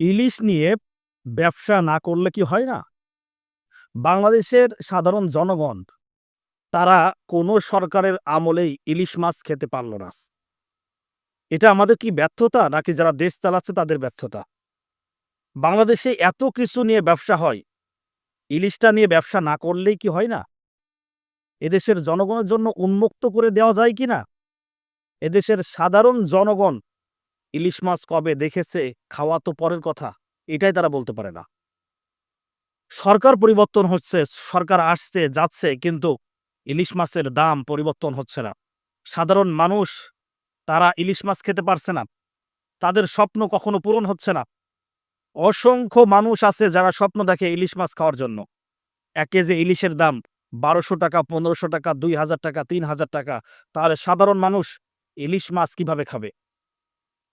ইলিশ নিয়ে ব্যবসা না করলে কি হয় না? বাংলাদেশের সাধারণ জনগণ, তারা কোনো সরকারের আমলেই ইলিশ মাছ খেতে পারল না। এটা আমাদের কি ব্যর্থতা, নাকি যারা দেশ চালাচ্ছে তাদের ব্যর্থতা? বাংলাদেশে এত কিছু নিয়ে ব্যবসা হয়, ইলিশটা নিয়ে ব্যবসা না করলেই কি হয় না? এদেশের জনগণের জন্য উন্মুক্ত করে দেওয়া যায় কি না? এদেশের সাধারণ জনগণ ইলিশ মাছ কবে দেখেছে, খাওয়া তো পরের কথা, এটাই তারা বলতে পারে না। সরকার পরিবর্তন হচ্ছে, সরকার আসছে, যাচ্ছে, কিন্তু ইলিশ মাছের দাম পরিবর্তন হচ্ছে না। সাধারণ মানুষ, তারা ইলিশ মাছ খেতে পারছে না। তাদের স্বপ্ন কখনো পূরণ হচ্ছে না। অসংখ্য মানুষ আছে যারা স্বপ্ন দেখে ইলিশ মাছ খাওয়ার জন্য। এক কেজি ইলিশের দাম বারোশো টাকা, পনেরোশো টাকা, দুই হাজার টাকা, তিন হাজার টাকা। তাহলে সাধারণ মানুষ ইলিশ মাছ কীভাবে খাবে?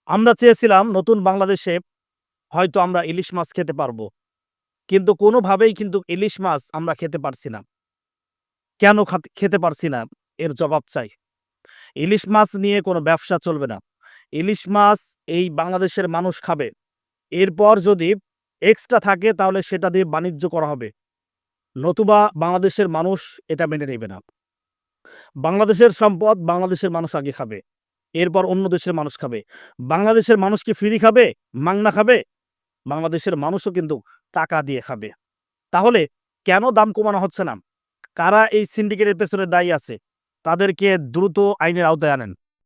আমরা চেয়েছিলাম নতুন বাংলাদেশে হয়তো আমরা ইলিশ মাছ খেতে পারব। কিন্তু কোনোভাবেই কিন্তু ইলিশ মাছ আমরা খেতে পারছি না। কেন খাত- পারছি না? এর জবাব চাই। ইলিশ মাছ নিয়ে কোনো ব্যবসা চলবে না। ইলিশ মাছ এই বাংলাদেশের মানুষ খাবে। এরপর যদি এক্সট্রা থাকে তাহলে সেটা দিয়ে বাণিজ্য করা হবে। নতুবা বাংলাদেশের মানুষ এটা মেনে নেবে না। বাংলাদেশের সম্পদ বাংলাদেশের মানুষ আগে খাবে। এরপর অন্য দেশের মানুষ খাবে। বাংলাদেশের মানুষ কি ফ্রি খাবে? মাংনা খাবে? বাংলাদেশের মানুষও কিন্তু টাকা দিয়ে খাবে। তাহলে কেন দাম কমানো হচ্ছে না? কারা এই সিন্ডিকেটের পেছনে দায়ী আছে? তাদেরকে দ্রুত আইনের আওতায় আনেন।